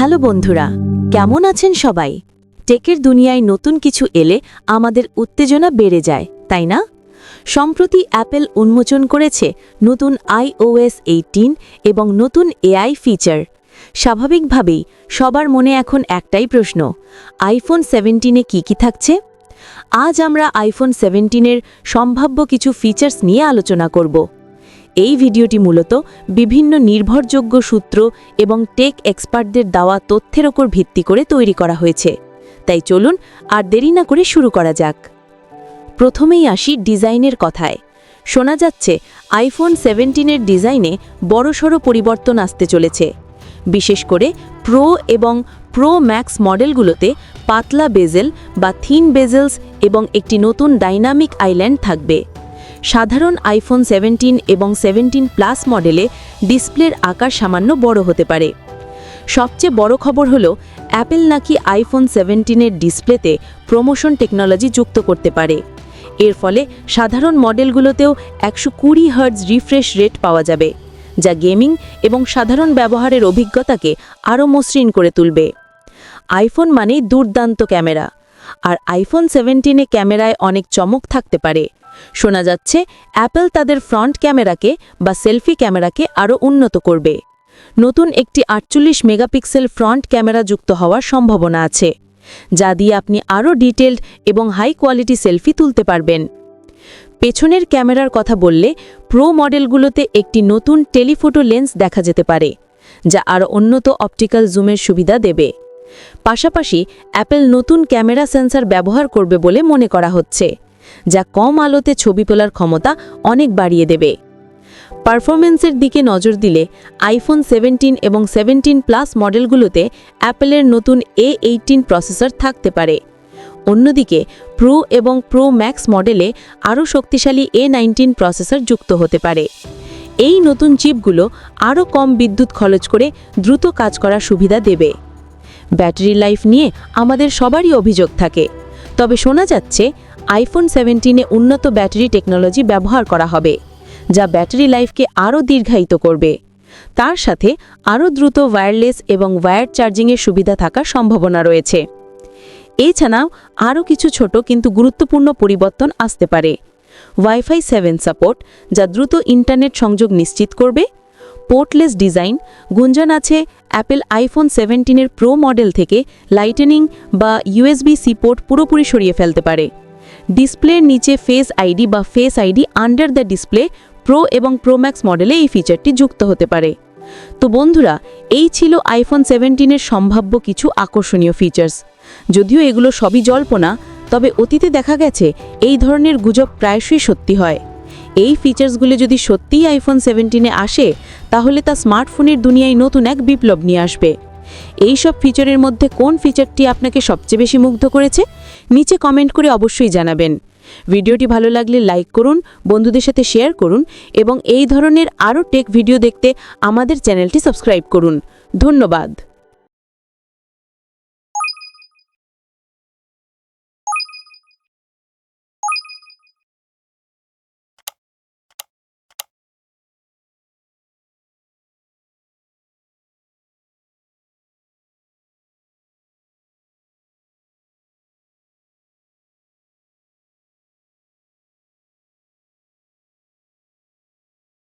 Hello বন্ধুরা, কেমন আছেন সবাই? টেকের দুনিয়ায় নতুন কিছু এলে আমাদের উত্তেজনা বেড়ে যায়, তাই না? সম্প্রতি অ্যাপেল উন্মোচন করেছে নতুন আইওএস এইটিন এবং নতুন এআই ফিচার। স্বাভাবিকভাবেই সবার মনে এখন একটাই প্রশ্ন, আইফোন সেভেন্টিনে কি কি থাকছে? আজ আমরা আইফোন সেভেন্টিনের সম্ভাব্য কিছু ফিচার্স নিয়ে আলোচনা করব। এই ভিডিওটি মূলত বিভিন্ন নির্ভরযোগ্য সূত্র এবং টেক এক্সপার্টদের দেওয়া তথ্যের ওপর ভিত্তি করে তৈরি করা হয়েছে। তাই চলুন আর দেরি না করে শুরু করা যাক। প্রথমেই আসি ডিজাইনের কথায়। শোনা যাচ্ছে আইফোন সেভেন্টিনের ডিজাইনে বড়সড় পরিবর্তন আসতে চলেছে। বিশেষ করে প্রো এবং প্রো ম্যাক্স মডেলগুলোতে পাতলা বেজেল বা থিন বেজেলস এবং একটি নতুন ডাইনামিক আইল্যান্ড থাকবে। সাধারণ আইফোন সেভেন্টিন এবং সেভেন্টিন প্লাস মডেলে ডিসপ্লের আকার সামান্য বড় হতে পারে। সবচেয়ে বড় খবর হলো অ্যাপেল নাকি আইফোন সেভেন্টিনের ডিসপ্লেতে প্রমোশন টেকনোলজি যুক্ত করতে পারে। এর ফলে সাধারণ মডেলগুলোতেও একশো কুড়ি হার্টজ রিফ্রেশ রেট পাওয়া যাবে, যা গেমিং এবং সাধারণ ব্যবহারের অভিজ্ঞতাকে আরও মসৃণ করে তুলবে। আইফোন মানেই দুর্দান্ত ক্যামেরা, আর আইফোন সেভেন্টিনে ক্যামেরায় অনেক চমক থাকতে পারে। শোনা যাচ্ছে, অ্যাপেল তাদের ফ্রন্ট ক্যামেরাকে বা সেলফি ক্যামেরাকে আরও উন্নত করবে। নতুন একটি আটচল্লিশ মেগাপিক্সেল ফ্রন্ট ক্যামেরা যুক্ত হওয়ার সম্ভাবনা আছে, যা দিয়ে আপনি আরও ডিটেলড এবং হাই কোয়ালিটি সেলফি তুলতে পারবেন। পেছনের ক্যামেরার কথা বললে, প্রো মডেলগুলোতে একটি নতুন টেলিফোটো লেন্স দেখা যেতে পারে, যা আরও উন্নত অপটিক্যাল জুমের সুবিধা দেবে। পাশাপাশি, অ্যাপেল নতুন ক্যামেরা সেন্সর ব্যবহার করবে বলে মনে করা হচ্ছে। যা কম আলোতে ছবি তোলার ক্ষমতা অনেক বাড়িয়ে দেবে। পারফরমেন্সের দিকে নজর দিলে আইফোন সেভেন্টিন এবং সেভেন্টিন প্লাস মডেলগুলোতে অ্যাপেলের নতুন এ এইটিন প্রসেসর থাকতে পারে। অন্যদিকে প্রো এবং প্রো ম্যাক্স মডেলে আরও শক্তিশালী এ নাইনটিন প্রসেসর যুক্ত হতে পারে। এই নতুন চিপগুলো আরও কম বিদ্যুৎ খরচ করে দ্রুত কাজ করার সুবিধা দেবে। ব্যাটারি লাইফ নিয়ে আমাদের সবারই অভিযোগ থাকে। তবে শোনা যাচ্ছে আইফোন সেভেন্টিনে উন্নত ব্যাটারি টেকনোলজি ব্যবহার করা হবে, যা ব্যাটারি লাইফকে আরও দীর্ঘায়িত করবে। তার সাথে আরও দ্রুত ওয়্যারলেস এবং ওয়্যার চার্জিংয়ের সুবিধা থাকার সম্ভাবনা রয়েছে। এছাড়াও আরও কিছু ছোট কিন্তু গুরুত্বপূর্ণ পরিবর্তন আসতে পারে। ওয়াইফাই সেভেন সাপোর্ট যা দ্রুত ইন্টারনেট সংযোগ নিশ্চিত করবে পোর্টলেস ডিজাইন গুঞ্জন আছে অ্যাপেল আইফোন সেভেন্টিনের প্রো মডেল থেকে লাইটেনিং বা ইউএসবি সি পোর্ট পুরোপুরি সরিয়ে ফেলতে পারে। ডিসপ্লের নিচে ফেস আইডি বা Face ID under the display pro এবং প্রো ম্যাক্স মডেলে এই ফিচারটি যুক্ত হতে পারে। তো বন্ধুরা, এই ছিল আইফোন সেভেন্টিনের সম্ভাব্য কিছু আকর্ষণীয় ফিচার্স যদিও এগুলো সবই জল্পনা, তবে অতীতে দেখা গেছে এই ধরনের গুজব প্রায়শই সত্যি হয়। এই ফিচার্সগুলো যদি সত্যিই আইফোন সেভেন্টিনে আসে, তাহলে তা স্মার্টফোনের দুনিয়ায় নতুন এক বিপ্লব নিয়ে আসবে। এই সব ফিচারের মধ্যে কোন ফিচারটি আপনাকে সবচেয়ে বেশি মুগ্ধ করেছে? নিচে কমেন্ট করে অবশ্যই জানাবেন। ভিডিওটি ভালো লাগলে লাইক করুন, বন্ধুদের সাথে শেয়ার করুন এবং এই ধরনের আরও টেক ভিডিও দেখতে আমাদের চ্যানেলটি সাবস্ক্রাইব করুন। ধন্যবাদ।